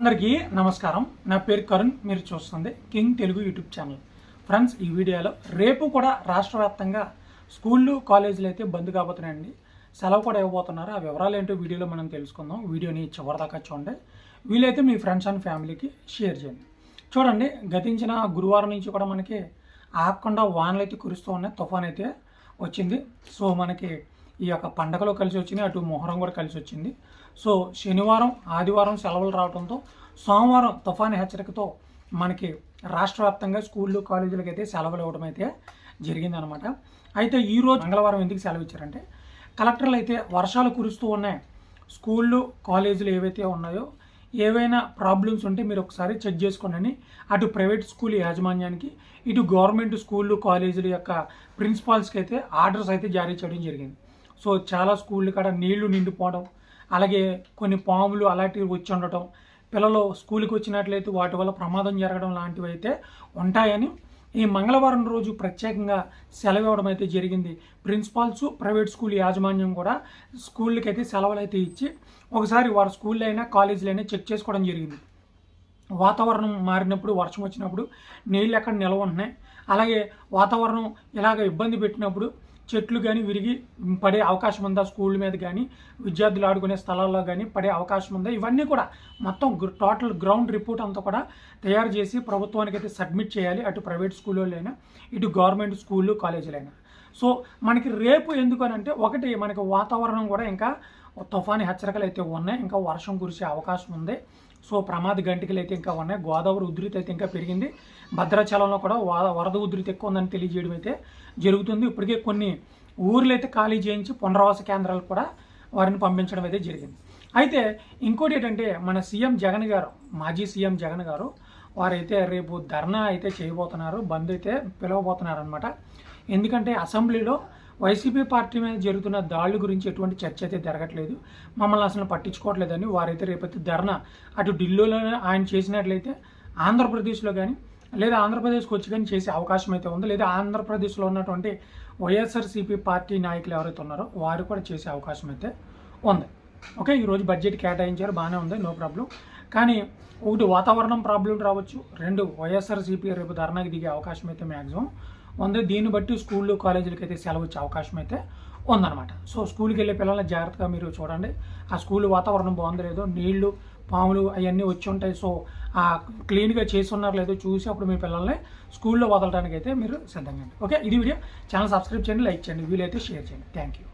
అందరికీ నమస్కారం. నా పేరు కరుణ్ మీరు చూస్తుంది king Telugu YouTube channel. Friends ఈ వీడియోలో రేపు కూడా రాష్ట్ర వ్యాప్తంగా స్కూళ్ళు కాలేజీలు అయితే బంద్ కాబోతున్నాయండి. సెలవు కూడా ఇవ్వబోతున్నారు. ఆ వివరాలు ఏంటో వీడియోలో మనం తెలుసుకుందాం. వీడియోని చివరిదాకా చూడండి. వీలైతే మీ ఫ్రెండ్స్ అండ్ ఫ్యామిలీకి షేర్ చేయండి. చూడండి గతించిన గురువారం నుంచి కూడా మనకి ఆగకుండా వానలు అయితే కురుస్తూ ఉన్నాయి. తుఫాన్ అయితే వచ్చింది. సో మనకి ఈ యొక్క పండగలో కలిసి వచ్చింది అటు మొహరం కూడా కలిసి వచ్చింది. సో శనివారం ఆదివారం సెలవులు రావడంతో సోమవారం తుఫాను హెచ్చరికతో మనకి రాష్ట్ర వ్యాప్తంగా స్కూళ్ళు కాలేజీలకు అయితే సెలవులు ఇవ్వడం అయితే జరిగిందనమాట. అయితే ఈరోజు మంగళవారం ఎందుకు సెలవు ఇచ్చారంటే కలెక్టర్లు అయితే వర్షాలు కురుస్తూ ఉన్నాయి. స్కూళ్ళు కాలేజీలు ఏవైతే ఉన్నాయో ఏవైనా ప్రాబ్లమ్స్ ఉంటే మీరు ఒకసారి చెక్ చేసుకోండి అటు ప్రైవేట్ స్కూల్ యాజమాన్యానికి ఇటు గవర్నమెంట్ స్కూళ్ళు కాలేజీల యొక్క ప్రిన్సిపాల్స్కి అయితే ఆర్డర్స్ అయితే జారీ చేయడం జరిగింది. సో చాలా స్కూళ్ళు కాడ నీళ్ళు నిండిపోవడం అలాగే కొన్ని పాములు అలాంటివి వచ్చి ఉండటం పిల్లలు స్కూల్కి వచ్చినట్లయితే వాటి వల్ల ప్రమాదం జరగడం లాంటివి అయితే ఉంటాయని ఈ మంగళవారం రోజు ప్రత్యేకంగా సెలవు ఇవ్వడం అయితే జరిగింది. ప్రిన్సిపాల్స్ ప్రైవేట్ స్కూల్ యాజమాన్యం కూడా స్కూళ్ళకి అయితే సెలవులు అయితే ఇచ్చి ఒకసారి వారి స్కూల్లో అయినా కాలేజీలో అయినా చెక్ చేసుకోవడం జరిగింది. వాతావరణం మారినప్పుడు వర్షం వచ్చినప్పుడు నీళ్ళు ఎక్కడ నిల్వ ఉన్నాయి అలాగే వాతావరణం ఇలాగ ఇబ్బంది పెట్టినప్పుడు చెట్లు కానీ విరిగి పడే అవకాశం ఉందా? స్కూల్ మీద కానీ విద్యార్థులు ఆడుకునే స్థలాల్లో కానీ పడే అవకాశం ఉందా? ఇవన్నీ కూడా మొత్తం టోటల్ గ్రౌండ్ రిపోర్ట్ అంతా కూడా తయారు చేసి ప్రభుత్వానికి అయితే సబ్మిట్ చేయాలి. అటు ప్రైవేట్ స్కూళ్ళైనా ఇటు గవర్నమెంట్ స్కూళ్ళు కాలేజీలైనా. సో మనకి రేపు ఎందుకు అని అంటే ఒకటి మనకి వాతావరణం కూడా ఇంకా తుఫాను హెచ్చరికలు అయితే ఉన్నాయి. ఇంకా వర్షం కురిసే అవకాశం ఉంది. సో ప్రమాద గంటికలు అయితే ఇంకా ఉన్నాయి. గోదావరి ఉధృతి అయితే ఇంకా పెరిగింది. భద్రాచలంలో కూడా వరద ఉధృతి ఎక్కువ ఉందని తెలియజేయడం అయితే జరుగుతుంది. ఇప్పటికే కొన్ని ఊర్లు అయితే ఖాళీ చేయించి పునరావాస కేంద్రాలు కూడా వారిని పంపించడం అయితే జరిగింది. అయితే ఇంకోటి ఏంటంటే మన సీఎం జగన్ గారు మాజీ సీఎం జగన్ గారు వారైతే రేపు ధర్నా అయితే చేయబోతున్నారు బంద్ అయితే పిలవబోతున్నారు అనమాట ఎందుకంటే అసెంబ్లీలో వైసీపీ పార్టీ మీద జరుగుతున్న దాడుల గురించి ఎటువంటి చర్చ అయితే జరగట్లేదు మమ్మల్ని అసలు పట్టించుకోవట్లేదని వారైతే రేపైతే ధర్నా అటు ఢిల్లీలో ఆయన చేసినట్లయితే ఆంధ్రప్రదేశ్లో కానీ లేదా ఆంధ్రప్రదేశ్కి వచ్చి కానీ చేసే అవకాశం అయితే ఉంది. లేదా ఆంధ్రప్రదేశ్లో ఉన్నటువంటి వైఎస్ఆర్సీపీ పార్టీ నాయకులు ఎవరైతే ఉన్నారో వారు కూడా చేసే అవకాశం అయితే ఉంది. ఓకే ఈరోజు బడ్జెట్ కేటాయించారు బాగానే ఉంది నో ప్రాబ్లం. కానీ ఒకటి వాతావరణం ప్రాబ్లం రావచ్చు రెండు వైఎస్ఆర్సీపీ రేపు ధర్నాకి దిగే అవకాశం అయితే మ్యాక్సిమం ఉంది. దీన్ని బట్టి స్కూళ్ళు కాలేజీలకి అయితే సెలవు వచ్చే అవకాశం అయితే ఉందన్నమాట. సో స్కూల్కి వెళ్ళే పిల్లల్ని జాగ్రత్తగా మీరు చూడండి. ఆ స్కూల్ వాతావరణం బాగుంది లేదో నీళ్ళు పాములు అవన్నీ వచ్చి ఉంటాయి. సో ఆ క్లీన్గా చేసి ఉన్నారు లేదో చూసి అప్పుడు మీ పిల్లల్ని స్కూల్లో వదలడానికి అయితే మీరు సిద్ధంగా ఓకే? ఇది వీడియో. ఛానల్ సబ్స్క్రైబ్ చేయండి లైక్ చేయండి వీలైతే షేర్ చేయండి. Thank you.